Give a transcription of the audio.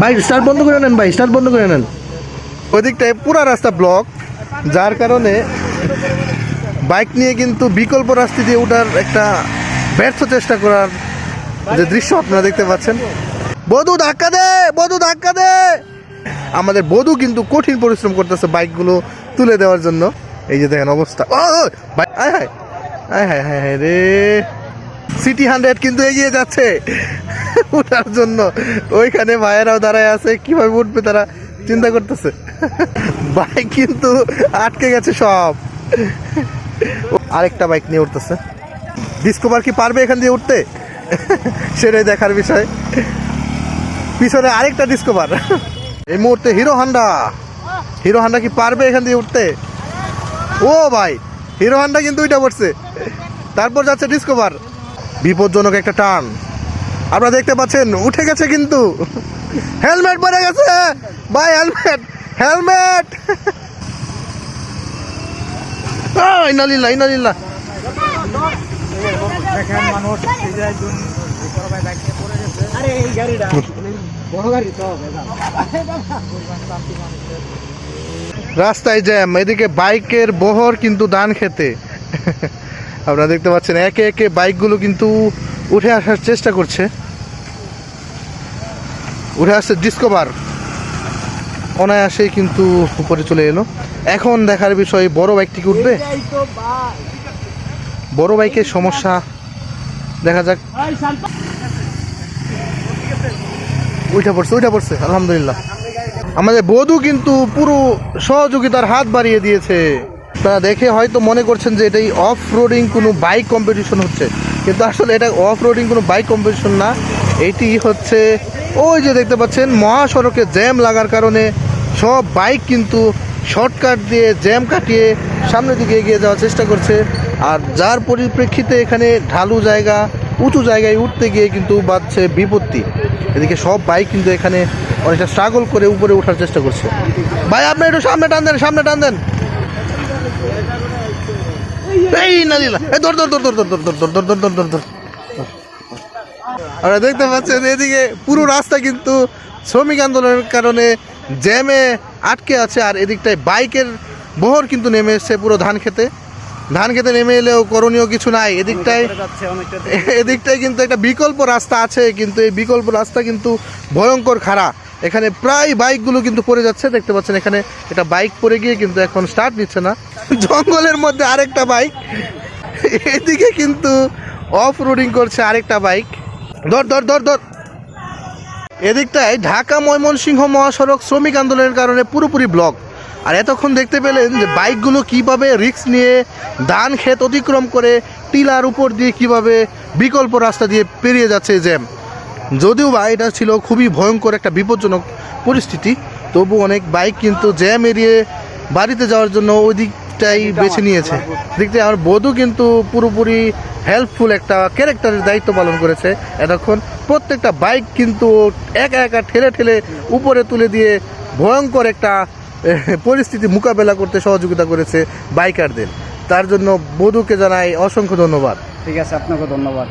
ভাই স্টার্ট বন্ধ করে নেন ভাই স্টার্ট বন্ধ করে নেন। ওদিকটায় পুরো রাস্তা ব্লক যার কারণে বাইক নিয়ে কিন্তু বিকল্প রাস্তা দিয়ে ওঠার একটা ব্যর্থ চেষ্টা করার যে দৃশ্য আপনারা দেখতে পাচ্ছেন। বধু ধাক্কা দে বধু ধাক্কা দে। আমাদের বধু কিন্তু কঠিন পরিশ্রম করতেছে বাইকগুলো তুলে দেওয়ার জন্য। এই যে দেখেন অবস্থা। ও ভাই, আয় হায় আয় হায় হায় হায় রে। সিটি হান্ড্রেড কিন্তু এগিয়ে যাচ্ছে। ওঠার জন্য ওইখানে ভাইয়েরাও দাঁড়ায় আছে, কীভাবে উঠবে তারা চিন্তা করতেছে। বাইক কিন্তু আটকে গেছে সব। আরেকটা বাইক নিয়ে উঠতেছে। ডিসকভার কি পারবে এখান দিয়ে উঠতে? সেটাই দেখার বিষয়। পিছনে আরেকটা ডিসকভার এই মুহূর্তে হিরো হান্ডা হিরো হান্ডা কি পারবে এখান দিয়ে উঠতে? ও ভাই হিরো হান্ডা কিন্তু উইটা পড়ছে। তারপর যাচ্ছে ডিসকভার বিপজ্জনক একটা টার্ন আপনারা দেখতে পাচ্ছেন উঠে গেছে কিন্তু। হেলমেট পরে গেছে। ভাই হেলমেট হেলমেট। ইনালিল্লা ইনালিল্লা দেখেন মানুষ এই যে একজন বড় ভাই বাইক নিয়ে পড়ে গেছে। আরে এই গাড়িটা। বড় গাড়ি তো রাস্তায় জ্যাম এদিকে বাইকের বহর কিন্তু দান খেতে। আপনারা দেখতে পাচ্ছেন, একে একে বাইকগুলো কিন্তু উঠে আসার চেষ্টা করছে। উঠে আসছে ডিসকভার অনায়াসেই কিন্তু উপরে চলে এলো। এখন দেখার বিষয়, বড় বাইকটি উঠবে? বড় বাইকের সমস্যা। দেখা যাক। উঠে পড়ছে উঠে পড়ছে, আলহামদুলিল্লাহ। আমাদের বধূ কিন্তু পুরো সহযোগিতার হাত বাড়িয়ে দিয়েছে। আপনারা দেখে হয়তো মনে করছেন যে এটাই অফ রোডিং কোনো বাইক কম্পিটিশন হচ্ছে। কিন্তু আসলে এটা অফ রোডিং কোনো বাইক কম্পিটিশন না। এটি হচ্ছে ওই যে দেখতে পাচ্ছেন, মহাসড়কে জ্যাম লাগার কারণে সব বাইক কিন্তু শর্টকাট দিয়ে জ্যাম কাটিয়ে সামনের দিকে এগিয়ে যাওয়ার চেষ্টা করছে। আর যার পরিপ্রেক্ষিতে এখানে ঢালু জায়গা, উঁচু জায়গায় উঠতে গিয়ে কিন্তু বাঁধছে বিপত্তি। এদিকে সব বাইক কিন্তু এখানে অনেকটা স্ট্রাগল করে উপরে ওঠার চেষ্টা করছে। ভাই, আপনি একটু সামনে টান দেন, সামনে টান দেন। এই না দিলা এই ধর ধর ধর ধর ধর ধর ধর ধর ধর ধর ধর ধর আর দেখতে পাচ্ছেন এদিকে পুরো রাস্তা কিন্তু শ্রমিক আন্দোলনের কারণে জ্যামে আটকে আছে আর এদিকটায় বাইকের বহর কিন্তু নেমে এসছে পুরো ধান খেতে ধান খেতে নেমে এলেও করণীয় কিছু নাই। এদিকটায় এদিকটায় কিন্তু একটা বিকল্প রাস্তা আছে কিন্তু এই বিকল্প রাস্তা কিন্তু ভয়ঙ্কর খারাপ এখানে প্রায় বাইকগুলো কিন্তু পড়ে যাচ্ছে দেখতে পাচ্ছেন এখানে একটা বাইক পড়ে গিয়ে কিন্তু এখন স্টার্ট নিচ্ছে না। জঙ্গলের মধ্যে আরেকটা বাইক। এদিকে কিন্তু অফ রোডিং করছে আরেকটা বাইক। ধর ধর ধর ধর। এদিকটায় ঢাকা ময়মনসিংহ মহাসড়ক শ্রমিক আন্দোলনের কারণে পুরোপুরি ব্লক আর এতক্ষণ দেখতে পেলেন যে বাইকগুলো কীভাবে রিক্স নিয়ে ধান ক্ষেত অতিক্রম করে টিলার উপর দিয়ে কীভাবে বিকল্প রাস্তা দিয়ে পেরিয়ে যাচ্ছে জ্যাম। যদিও বা এটা ছিল খুবই ভয়ঙ্কর একটা বিপজ্জনক পরিস্থিতি তবু অনেক বাইক কিন্তু জ্যাম এড়িয়ে বাড়িতে যাওয়ার জন্য ওই দিকটাই বেছে নিয়েছে। দেখতে আমার বধূ কিন্তু পুরোপুরি হেল্পফুল একটা ক্যারেক্টারের দায়িত্ব পালন করেছে। এতক্ষণ প্রত্যেকটা বাইক কিন্তু একা একা ঠেলে ঠেলে উপরে তুলে দিয়ে ভয়ঙ্কর একটা পরিস্থিতি মোকাবেলা করতে সহযোগিতা করেছে বাইকারদের। তার জন্য বধুকে জানাই অসংখ্য ধন্যবাদ। ঠিক আছে, আপনাকে ধন্যবাদ।